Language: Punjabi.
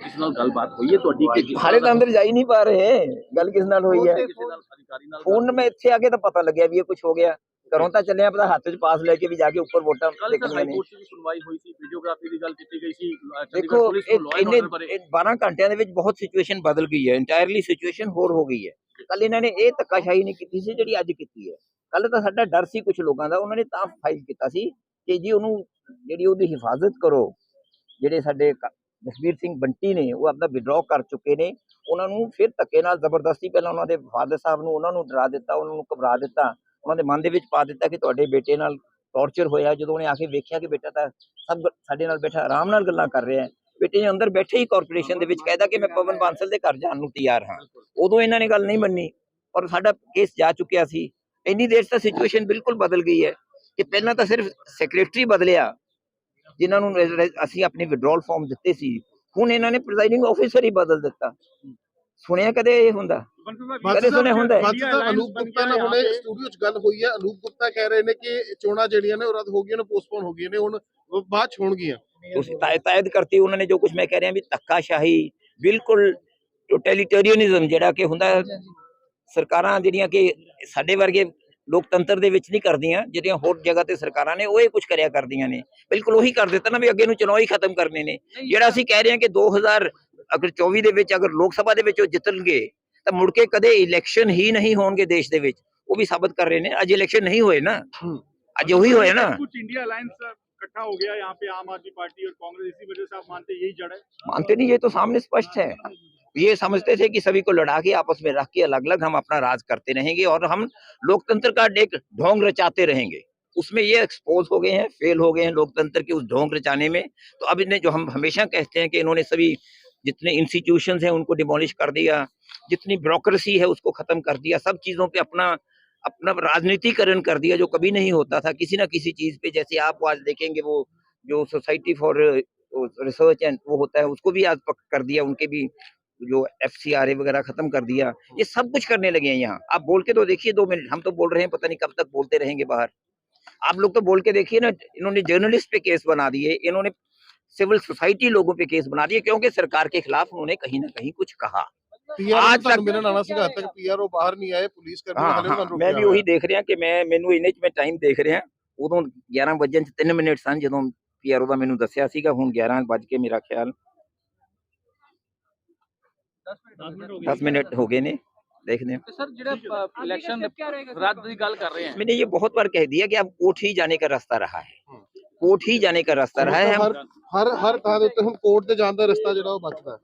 ਕਿਸੇ ਨਾਲ ਗੱਲਬਾਤ ਹੋਈ ਹੈ ਤੁਹਾਡੀ ਕਿ ਹਾਲੇ ਤਾਂ ਅੰਦਰ ਜਾ ਹੀ ਨਹੀਂ ਪਾ ਰਹੇ। ਗੱਲ ਕਿਸ ਨਾਲ ਹੋਈ ਹੈ? ਫੋਨ ਮੈਂ ਇੱਥੇ ਆ ਕੇ ਤਾਂ ਪਤਾ ਲੱਗਿਆ ਵੀ ਇਹ ਕੁਝ ਹੋ ਗਿਆ। ਘਰੋਂ ਤਾਂ ਚੱਲੇ ਆ ਪਤਾ ਹੱਥ 'ਚ ਪਾਸ ਲੈ ਕੇ ਵੀ ਜਾ ਕੇ ਉੱਪਰ ਵੋਟਾਂ ਦੇਖਣੀਆਂ ਨੇ। ਸੁਣਵਾਈ ਹੋਈ ਸੀ ਵੀਡੀਓਗ੍ਰਾਫੀ ਦੀ ਗੱਲ ਕੀਤੀ ਗਈ ਸੀ ਦੇਖੋ ਪੁਲਿਸ ਇਹ ਨੂੰ ਲਾਅ ਐਂਡ ਇੰਨੇ ਆਰਡਰ ਬਾਰੇ। ਇਹ 12 ਘੰਟਿਆਂ ਦੇ ਵਿੱਚ ਬਹੁਤ ਸਿਚੁਏਸ਼ਨ ਬਦਲ ਗਈ ਹੈ। ਇੰਟਾਇਰਲੀ ਸਿਚੁਏਸ਼ਨ ਹੋਰ ਹੋ ਗਈ ਹੈ। ਕੱਲ ਇਹਨਾਂ ਨੇ ਇਹ ਧੱਕਾਸ਼ਾਹੀ ਨਹੀਂ ਕੀਤੀ ਸੀ ਜਿਹੜੀ ਅੱਜ ਕੀਤੀ ਹੈ। ਕੱਲ ਤਾਂ ਸਾਡਾ ਡਰ ਸੀ ਕੁਝ ਲੋਕਾਂ ਦਾ। ਉਹਨਾਂ ਨੇ ਤਾਂ ਫਾਈਲ ਕੀਤਾ ਸੀ ਕਿ ਜੀ ਉਹਨੂੰ ਜਿਹੜੀ ਉਹਦੀ ਹਿਫਾਜ਼ਤ ਕਰੋ ਜਿਹੜੇ ਸਾਡੇ ਜਸਵੀਰ ਸਿੰਘ ਬੰਟੀ ਨੇ ਉਹ ਆਪਦਾ ਵਿਡਰਾਅ ਕਰ ਚੁੱਕੇ ਨੇ। ਉਹਨਾਂ ਨੂੰ ਫਿਰ ਧੱਕੇ ਨਾਲ ਜ਼ਬਰਦਸਤੀ ਪਹਿਲਾਂ ਉਹਨਾਂ ਦੇ ਫਾਦਰ ਸਾਹਿਬ ਨੂੰ ਉਹਨਾਂ ਨੂੰ ਡਰਾ ਦਿੱਤਾ, ਉਹਨਾਂ ਨੂੰ ਘਬਰਾ ਦਿੱਤਾ। ਉਹਨਾਂ ਦੇ ਮਨ ਦੇ ਵਿੱਚ ਪਾ ਦਿੱਤਾ ਕਿ ਤੁਹਾਡੇ ਬੇਟੇ ਨਾਲ ਟੌਰਚਰ ਹੋਇਆ। ਜਦੋਂ ਉਹਨੇ ਆ ਕੇ ਵੇਖਿਆ ਕਿ ਬੇਟਾ ਤਾਂ ਸਭ ਸਾਡੇ ਨਾਲ ਬੈਠਾ, ਆਰਾਮ ਨਾਲ ਗੱਲਾਂ ਕਰ ਰਿਹਾ ਹੈ। ਬੇਟੇ ਨੇ ਅੰਦਰ ਬੈਠੇ ਹੀ ਕਾਰਪੋਰੇਸ਼ਨ ਦੇ ਵਿੱਚ ਕਹਿਦਾ ਕਿ ਮੈਂ ਪਵਨ ਬਾਂਸਲ ਦੇ ਘਰ ਜਾਣ ਨੂੰ ਤਿਆਰ ਹਾਂ। ਉਦੋਂ ਇਹਨਾਂ ਨੇ ਗੱਲ ਨਹੀਂ ਮੰਨੀ ਔਰ ਸਾਡਾ ਕੇਸ ਜਾ ਚੁੱਕਿਆ ਸੀ। ਇੰਨੀ ਦੇਰ 'ਚ ਤਾਂ ਸਿਚੁਏਸ਼ਨ ਬਿਲਕੁਲ ਬਦਲ ਗਈ ਹੈ ਕਿ ਪਹਿਲਾਂ ਤਾਂ ਸਿਰਫ ਸੈਕਟਰੀ ਬਦਲਿਆ। ਜਿਨ੍ਹਾਂ ਨੂੰ ਅਸੀਂ ਆਪਣੀ ਵਿਡਰਾਅਲ ਫਾਰਮ ਦਿੱਤੇ ਸੀ। ਹੁਣ ਇਹਨਾਂ ਨੇ ਪ੍ਰੀਜ਼ਾਈਡਿੰਗ ਆਫੀਸਰ ਹੀ ਬਦਲ ਦਿੱਤਾ। ਸੁਣਿਆ ਕਦੇ ਇਹ ਹੁੰਦਾ? ਕਦੇ ਸੁਣਿਆ ਹੁੰਦਾ? ਹੈ? ਬਾਤ ਤਾਂ ਅਨੂਪ ਗੁਪਤਾ ਨਾਲ ਹੁਣੇ ਸਟੂਡੀਓ 'ਚ ਗੱਲ ਹੋਈ ਹੈ। ਅਨੂਪ ਗੁਪਤਾ ਕਹਿ ਰਹੇ ਨੇ ਕਿ ਚੋਣਾਂ ਜਿਹੜੀਆਂ ਨੇ ਉਹ ਰੱਦ ਹੋ ਗਈਆਂ ਨੇ ਪੋਸਟਪੋਨ ਹੋ ਗਈਆਂ ਨੇ ਹੁਣ ਬਾਅਦ 'ਚ ਹੋਣਗੀਆਂ। ਤੁਸੀਂ ਤਾਇਦ ਤਾਇਦ ਕਰਤੀ ਉਹਨਾਂ ਨੇ ਜੋ ਕੁਝ ਮੈਂ ਕਹਿ ਰਿਹਾ ਵੀ ਧੱਕਾਸ਼ਾਹੀ ਬਿਲਕੁਲ ਟੋਟੈਲੀਟੇਰੀਅਨਿਜ਼ਮ ਜਿਹੜਾ ਕਿ ਹੁੰਦਾ ਸਰਕਾਰਾਂ ਜਿਹੜੀਆਂ ਕਿ ਸਾਡੇ ਵਰਗੇ ਲੋਕਤੰਤਰ ਦੇ ਵਿੱਚ ਨਹੀਂ ਕਰਦੀਆਂ ਜਿਹੜੀਆਂ ਹੋਰ ਜਗ੍ਹਾ ਤੇ ਸਰਕਾਰਾਂ ਨੇ ਉਹ ਇਹ ਕੁਝ ਕਰਿਆ ਕਰਦੀਆਂ ਨੇ ਬਿਲਕੁਲ ਉਹੀ ਕਰ ਦਿੱਤਾ ਨਾ ਵੀ ਅੱਗੇ ਨੂੰ ਚੁਣਾਵ ਹੀ ਖਤਮ ਕਰਨੇ ਨੇ ਜਿਹੜਾ ਅਸੀਂ ਕਹਿ ਰਹੇ ਹਾਂ ਕਿ 2000 ਅਗਰ 24 ਦੇ ਵਿੱਚ ਅਗਰ ਲੋਕ ਸਭਾ ਦੇ ਵਿੱਚ ਉਹ ਜਿੱਤਣਗੇ ਤਾਂ ਮੁੜ ਕੇ ਕਦੇ ਇਲੈਕਸ਼ਨ ਹੀ ਨਹੀਂ ਹੋਣਗੇ ਦੇਸ਼ ਦੇ ਵਿੱਚ ਉਹ ਵੀ ਸਾਬਤ ਕਰ ਰਹੇ ਨੇ ਅੱਜ ਇਲੈਕਸ਼ਨ ਨਹੀਂ ਹੋਏ ਨਾ ਅੱਜ ਉਹੀ ਹੋਇਆ ਨਾ कुछ इंडिया अलायंस इकट्ठा हो गया यहाँ पे आम आदमी पार्टी और कांग्रेस इसी वजह से आप मानते हैं यही जड़ है मानते नहीं ये तो सामने स्पष्ट है ये समझते थे कि सभी को लड़ा के आपस में रख के अलग अलग हम अपना राज करते रहेंगे और हम लोकतंत्र का एक ढोंग रचाते रहेंगे। उसमें ये एक्सपोज हो गए हैं फेल हो गए हैं लोकतंत्र के उस ढोंग रचाने में। तो अब इन्हें जो हम हमेशा कहते हैं कि इन्होंने सभी जितने इंस्टीट्यूशन हैं उनको डिमोलिश कर दिया, जितनी ब्यूरोक्रेसी है उसको खत्म कर दिया, सब चीज़ों पे अपना अपना राजनीतिकरण कर दिया, जो कभी नहीं होता था, किसी ना किसी चीज़ पे। जैसे आप आज देखेंगे वो, जो सोसाइटी फॉर रिसर्च एंड वो होता है, उसको भी आज कर दिया, उनके भी जो एफ सी आर ए वगैरह खत्म कर दिया ये सब कुछ करने लगे हैं यहाँ आप बोल के तो देखिए दो मिनट हम तो बोल रहे हैं पता नहीं कब तक बोलते रहेंगे बाहर आप लोग तो बोल के देखिए ना इन्होंने जर्नलिस्ट पे केस बना दिए इन्होंने सिविल सोसाइटी लोगों पे केस बना दिए क्योंकि सरकार के खिलाफ उन्होंने कहीं ना कहीं कुछ कहा ਪੀਆਰ आज ਤੱਕ तक- ਮਿਲਣ ਆਣਾ ਸੀਗਾ ਹੱਦ ਤੱਕ ਪੀਆਰ ਉਹ ਬਾਹਰ ਨਹੀਂ ਆਏ ਪੁਲਿਸ ਕਰਮੀ ਹਾਂ ਹਲੇ ਹਾਂ ਉਹਨਾਂ ਮੈਂ ਵੀ ਉਹੀ ਦੇਖ ਰਿਹਾ ਕਿ ਮੈਂ ਮੈਨੂੰ ਇਹਨੇ ਚ ਮੈਂ ਟਾਈਮ ਦੇਖ ਰਿਹਾ ਉਦੋਂ 11 ਵਜੇ ਚ 3 ਮਿੰਟ ਸਨ ਜਦੋਂ ਪੀਆਰਓ ਦਾ ਮੈਨੂੰ ਦੱਸਿਆ ਸੀਗਾ ਹੁਣ 11 ਵੱਜ ਕੇ ਮੇਰਾ ਖਿਆਲ 10 ਮਿੰਟ ਹੋ ਗਏ ਨੇ ਦੇਖਦੇ हैं ਤੇ ਸਰ ਜਿਹੜਾ ਇਲੈਕਸ਼ਨ ਰੱਦ ਦੀ ਗੱਲ ਕਰ ਰਹੇ ਹਾਂ मैंने ये बहुत बार कह दिया कि अब कोर्ट ही जाने का रास्ता रहा है कोर्ट ही जाने का रास्ता रहा है हम ਹਰ ਹਰ ਹਰ ਥਾਂ ਦੇ ਉੱਤੇ ਹੁਣ ਕੋਰਟ ਤੇ ਜਾਣ ਦਾ ਰਸਤਾ ਜਿਹੜਾ ਉਹ ਬਚਦਾ ਹੈ